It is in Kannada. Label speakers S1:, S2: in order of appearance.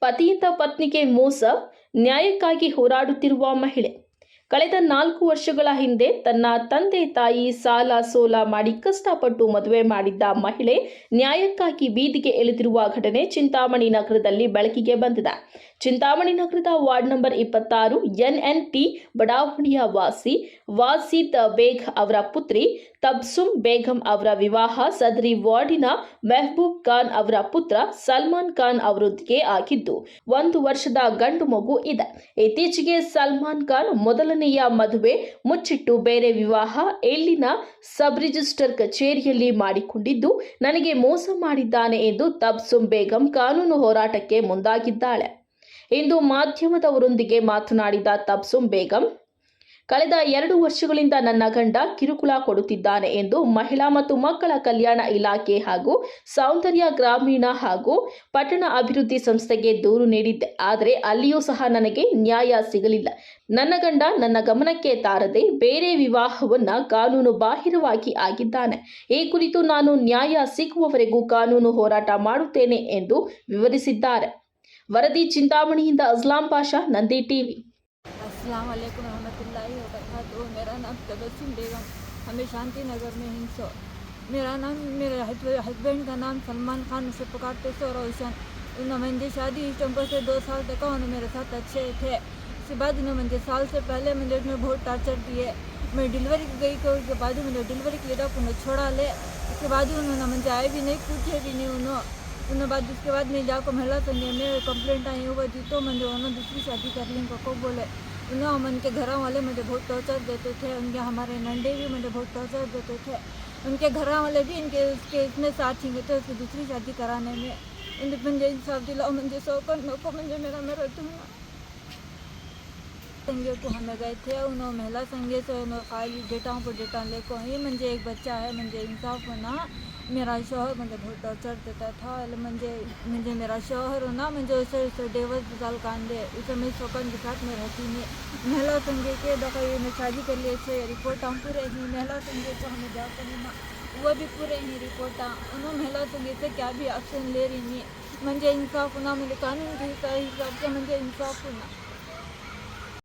S1: ಪತಿಯಿಂದ ಪತ್ನಿಗೆ ಮೋಸ ನ್ಯಾಯಕ್ಕಾಗಿ ಹೋರಾಡುತ್ತಿರುವ ಮಹಿಳೆ. ಕಳೆದ ನಾಲ್ಕು ವರ್ಷಗಳ ಹಿಂದೆ ತನ್ನ ತಂದೆ ತಾಯಿ ಸಾಲ ಸೋಲ ಮಾಡಿ ಕಷ್ಟಪಟ್ಟು ಮದುವೆ ಮಾಡಿದ್ದ ಮಹಿಳೆ ನ್ಯಾಯಕ್ಕಾಗಿ ಬೀದಿಗೆ ಎಳೆದಿರುವ ಘಟನೆ ಚಿಂತಾಮಣಿ ನಗರದಲ್ಲಿ ಬೆಳಕಿಗೆ ಬಂದಿದೆ. ಚಿಂತಾಮಣಿ ನಗರದ ವಾರ್ಡ್ ನಂಬರ್ ಇಪ್ಪತ್ತಾರು ಎನ್ಎನ್ ಟಿ ಬಡಾವಣೆಯ ವಾಸಿ ವಾಸಿದ್ ಬೇಗ್ ಅವರ ಪುತ್ರಿ ತಬ್ಸುಮ್ ಬೇಗಂ ಅವರ ವಿವಾಹ ಸದರಿ ವಾರ್ಡಿನ ಮೆಹಬೂಬ್ ಖಾನ್ ಅವರ ಪುತ್ರ ಸಲ್ಮಾನ್ ಖಾನ್ ಅವರೊಂದಿಗೆ ಆಗಿದ್ದು, ಒಂದು ವರ್ಷದ ಗಂಡು ಮಗು ಇದೆ. ಇತ್ತೀಚೆಗೆ ಸಲ್ಮಾನ್ ಖಾನ್ ಮೊದಲನೆಯ ಮದುವೆ ಮುಚ್ಚಿಟ್ಟು ಬೇರೆ ವಿವಾಹ ಇಲ್ಲಿನ ಸಬ್ ರಿಜಿಸ್ಟರ್ ಕಚೇರಿಯಲ್ಲಿ ಮಾಡಿಕೊಂಡಿದ್ದು ನನಗೆ ಮೋಸ ಮಾಡಿದ್ದಾನೆ ಎಂದು ತಬ್ಸುಮ್ ಬೇಗಂ ಕಾನೂನು ಹೋರಾಟಕ್ಕೆ ಮುಂದಾಗಿದ್ದಾಳೆ. ಇಂದು ಮಾಧ್ಯಮದವರೊಂದಿಗೆ ಮಾತನಾಡಿದ ತಬ್ಸುಮ್ ಬೇಗಂ ಕಳೆದ ಎರಡು ವರ್ಷಗಳಿಂದ ನನ್ನ ಗಂಡ ಕಿರುಕುಳ ಕೊಡುತ್ತಿದ್ದಾನೆ ಎಂದು ಮಹಿಳಾ ಮತ್ತು ಮಕ್ಕಳ ಕಲ್ಯಾಣ ಇಲಾಖೆ ಹಾಗೂ ಸೌಂದರ್ಯ ಗ್ರಾಮೀಣ ಹಾಗೂ ಪಟ್ಟಣ ಅಭಿವೃದ್ಧಿ ಸಂಸ್ಥೆಗೆ ದೂರು ನೀಡಿದ್ದೆ. ಆದರೆ ಅಲ್ಲಿಯೂ ಸಹ ನನಗೆ ನ್ಯಾಯ ಸಿಗಲಿಲ್ಲ. ನನ್ನ ಗಂಡ ನನ್ನ ಗಮನಕ್ಕೆ ತಾರದೆ ಬೇರೆ ವಿವಾಹವನ್ನ ಕಾನೂನು ಬಾಹಿರವಾಗಿ ಆಗಿದ್ದಾನೆ. ಈ ಕುರಿತು ನಾನು ನ್ಯಾಯ ಸಿಗುವವರೆಗೂ ಕಾನೂನು ಹೋರಾಟ ಮಾಡುತ್ತೇನೆ ಎಂದು ವಿವರಿಸಿದ್ದಾರೆ. ವರದಿ ಚಿಂತಾಮಣಿಯಿಂದ ಅಸ್ಲಾಂ ಪಾಷಾ ನಂದಿ ಟಿವಿ.
S2: السلام علیکم رحمۃ اللہ وبرکاتہ۔ میرا نام تبسم بیگم۔ ہمیں شانتی نگر میں ہنسو میرا نام، میرے ہسبینڈ کا نام سلمان خان، اسے پکارتے سو روشن۔ انہوں نے شادی اس ٹمپر سے دو سال تک انہوں نے میرے ساتھ اچھے تھے۔ اس کے بعد انہوں نے سال سے پہلے مجھے اس میں بہت ٹارچر دیے۔ میں ڈلیوری گئی تو اس کے بعد مجھے ڈلیوری کے ڈاکٹر نے چھوڑا لے۔ اس کے بعد انہوں نے مجھے آئے بھی نہیں، پوچھے بھی نہیں انہوں۔ نے بعد، اس کے بعد میں جا کو محلہ سنگے میں کمپلینٹ آئی ہوں۔ وہ جیتو مجھے انہوں دوسری شادی کر لیں کو بولے؟ ہم ان کے گھروں والے مجھے بہت ٹارچر دیتے تھے، ان کے ہمارے ننڈے بھی مجھے بہت ٹارچر دیتے تھے۔ ان کے گھروں والے بھی ان کے، اس کے اس میں ساتھ ہی تھے اس کی دوسری شادی کرانے میں۔ ان انصاف دلاؤ مجھے سوکن موقع مجھے، میرا میرا تمہارا سنگے کو ہمیں گئے تھے، انہوں محلہ سنگے سے، انہوں خالی ڈیٹاؤں کو ڈیٹا لے کو ہی منجے ایک بچہ ہے منجے انصاف ہونا۔ میرا شوہر مجھے بہت ٹارچر دیتا تھا مجھے میرا شوہر ہونا مجھے اسے اسے ڈیوس بزال کان دے۔ اسے میں سوکن کے ساتھ میں رہتی ہیں مہلا سنگے کے بقیر میں شادی کر لیے سے رپورٹاں پورے نہیں مہلا سنگے سے ہمیں جاتا وہ بھی پورے ہی انہوں مہلا سنگے سے کیا بھی آپشن لے رہی ہیں۔ مجھے انصاف ہونا مجھے قانون کی حساب سے مجھے انصاف ہونا۔